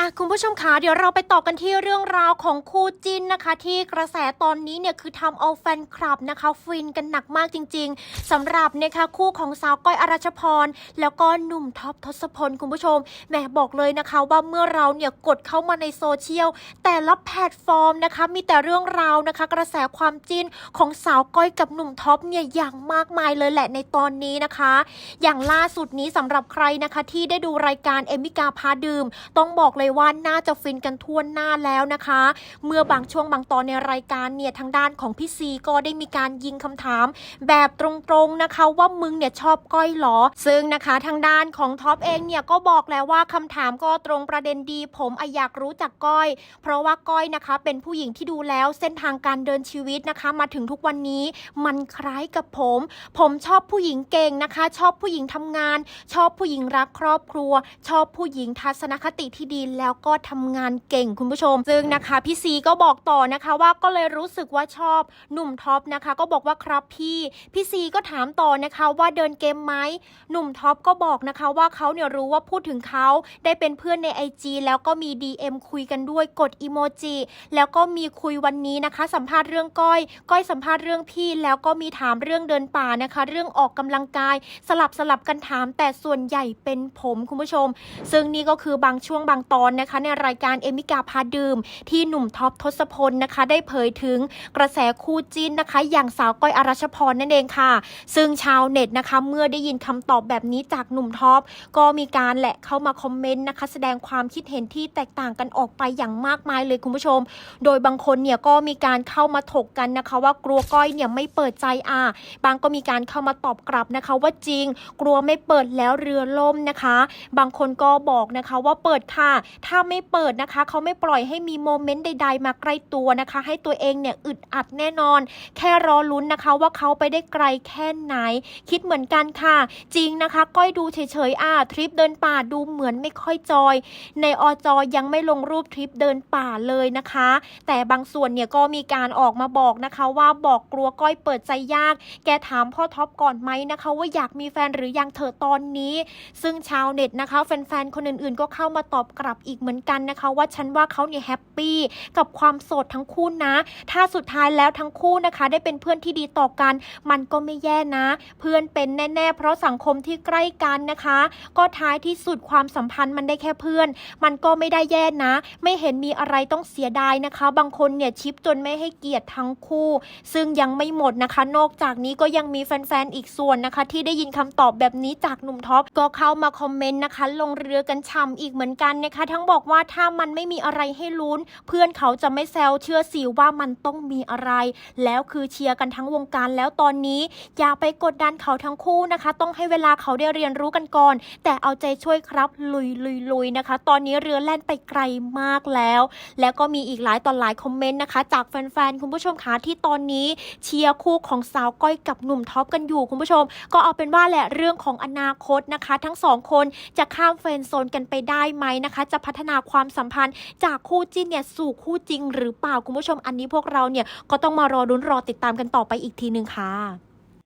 อะคุณผู้ชมคะเดี๋ยวเราไปต่อกันที่เรื่องราวของคู่จิ้นนะคะ ที่กระแสตอนนี้เนี่ยคือทำเอาแฟนคลับนะคะ ฟินกันหนักมากจริง ๆสำหรับนะคะคู่ของสาวก้อยอรัชพร แล้วก็หนุ่มท็อปทศพลคุณผู้ชมแหมบอกเลยนะคะว่าเมื่อเราเนี่ยกดเข้ามาในโซเชียล แต่ละแพลตฟอร์มนะคะ มีแต่เรื่องราวนะคะ กระแสความจิ้นของสาวก้อยกับหนุ่มท็อปเนี่ยอย่างมากมายเลยแหละในตอนนี้นะคะ อย่างล่าสุดนี้สำหรับใครนะคะที่ได้ดูรายการเอมิกาพาดื่ม ต้องบอกเลยว่าน่าจะฟินกันทั่วหน้าแล้วนะคะ เมื่อบางช่วงบางตอนในรายการเนี่ยทางด้านของพี่ซีก็ได้มีการยิงคำถาม แบบตรงๆนะคะว่ามึงเนี่ยชอบก้อยหรอ ซึ่งนะคะทางด้านของท็อปเองเนี่ยก็บอกแล้วว่าคำถามก็ตรงประเด็นดี ผมอยากรู้จักก้อย เพราะว่าก้อยนะคะเป็นผู้หญิงที่ดูแล้วเส้นทางการเดินชีวิตนะคะ มาถึงทุกวันนี้มันคล้ายกับผม ผมชอบผู้หญิงเก่งนะคะ ชอบผู้หญิงทำงาน ชอบผู้หญิงรักครอบครัว ชอบผู้หญิงทัศนคติที่ดีแล้วก็ทำงานเก่งคุณผู้ชม ซึ่งนะคะพี่ซีก็บอกต่อนะคะว่าก็เลยรู้สึกว่าชอบหนุ่มท็อปนะคะ ก็บอกว่าครับพี่พี่ซีก็ถามต่อนะคะว่าเดินเกมไหมหนุ่มท็อปก็บอกนะคะว่าเขาเนี่ยรู้ว่าพูดถึงเขาได้เป็นเพื่อนใน IG แล้วก็มี DM คุยกันด้วยกดอีโมจิแล้วก็มีคุยวันนี้นะคะ สัมภาษณ์เรื่องก้อยก้อยสัมภาษณ์เรื่องพี่ แล้วก็มีถามเรื่องเดินป่านะคะ เรื่องออกกำลังกาย สลับสลับกันถามแต่ส่วนใหญ่เป็นผมคุณผู้ชม ซึ่งนี่ก็คือบางช่วงบางตอนนะคะในรายการเอมิกาพาดื่ม ที่หนุ่มท็อปทศพลนะคะ ได้เผยถึงกระแสคู่จิ้นนะคะ อย่างสาวก้อยอรัชพรนั่นเองค่ะ ซึ่งชาวเน็ตนะคะ เมื่อได้ยินคำตอบแบบนี้จากหนุ่มท็อปก็มีการแหละเข้ามาคอมเมนต์นะคะ แสดงความคิดเห็นที่แตกต่างกันออกไปอย่างมากมายเลยคุณผู้ชม โดยบางคนเนี่ยก็มีการเข้ามาถกกันนะคะ ว่ากลัวก้อยเนี่ยไม่เปิดใจอะบางก็มีการเข้ามาตอบกลับนะคะ ว่าจริง กลัวไม่เปิดแล้วเรือล่มนะคะ บางคนก็บอกนะคะว่าเปิดค่ะถ้าไม่เปิดนะคะ เขาไม่ปล่อยให้มีโมเมนต์ใด ๆ มาใกล้ตัวนะคะ ให้ตัวเองเนี่ยอึดอัดแน่นอน แค่รอลุ้นนะคะว่าเขาไปได้ไกลแค่ไหน คิดเหมือนกันค่ะ จริงนะคะก้อยดูเฉยๆอะทริปเดินป่าดูเหมือนไม่ค่อยจอย ในอจอยังไม่ลงรูปทริปเดินป่าเลยนะคะ แต่บางส่วนเนี่ยก็มีการออกมาบอกนะคะว่าบอกกลัวก้อยเปิดใจยาก แกถามพ่อท็อปก่อนไหมนะคะ ว่าอยากมีแฟนหรือยังเธอตอนนี้ ซึ่งชาวเน็ตนะคะ แฟนๆ คนอื่นๆ ก็เข้ามาตอบกลับอีกเหมือนกันนะคะ ว่าฉันว่าเขาเนี่ยแฮปปี้กับความโสดทั้งคู่นะ ถ้าสุดท้ายแล้วทั้งคู่นะคะ ได้เป็นเพื่อนที่ดีต่อกัน มันก็ไม่แย่นะ เพื่อนเป็นแน่ ๆ เพราะสังคมที่ใกล้กันนะคะ ก็ท้ายที่สุดความสัมพันธ์มันได้แค่เพื่อน มันก็ไม่ได้แย่นะ ไม่เห็นมีอะไรต้องเสียดายนะคะ บางคนเนี่ยชิปจนไม่ให้เกียรติทั้งคู่ ซึ่งยังไม่หมดนะคะ นอกจากนี้ก็ยังมีแฟนๆอีกส่วนนะคะ ที่ได้ยินคำตอบแบบนี้จากหนุ่มท็อปก็เข้ามาคอมเมนต์นะคะ ลงเรือกันช่ำอีกเหมือนกันนะคะทั้งบอกว่าถ้ามันไม่มีอะไรให้ลุ้น เพื่อนเขาจะไม่แซวเชื่อสิว่ามันต้องมีอะไร แล้วคือเชียร์กันทั้งวงการแล้วตอนนี้ อย่าไปกดดันเขาทั้งคู่นะคะ ต้องให้เวลาเขาได้เรียนรู้กันก่อน แต่เอาใจช่วยครับลุยลุยลุยนะคะ ตอนนี้เรือแล่นไปไกลมากแล้ว แล้วก็มีอีกหลายต่อหลายคอมเมนต์นะคะ จากแฟนๆคุณผู้ชมคะที่ตอนนี้เชียร์คู่ของสาวก้อยกับหนุ่มท็อปกันอยู่คุณผู้ชม ก็เอาเป็นว่าแหละเรื่องของอนาคตนะคะ ทั้งสองคนจะข้ามเฟรนด์โซนกันไปได้ไหมนะคะ จะพัฒนาความสัมพันธ์ จากคู่จิ้นเนี่ยสู่คู่จริงหรือเปล่าคุณผู้ชมอันนี้พวกเราเนี่ยก็ต้องมารอรุ้นรอติดตามกันต่อไปอีกทีนึงค่ะ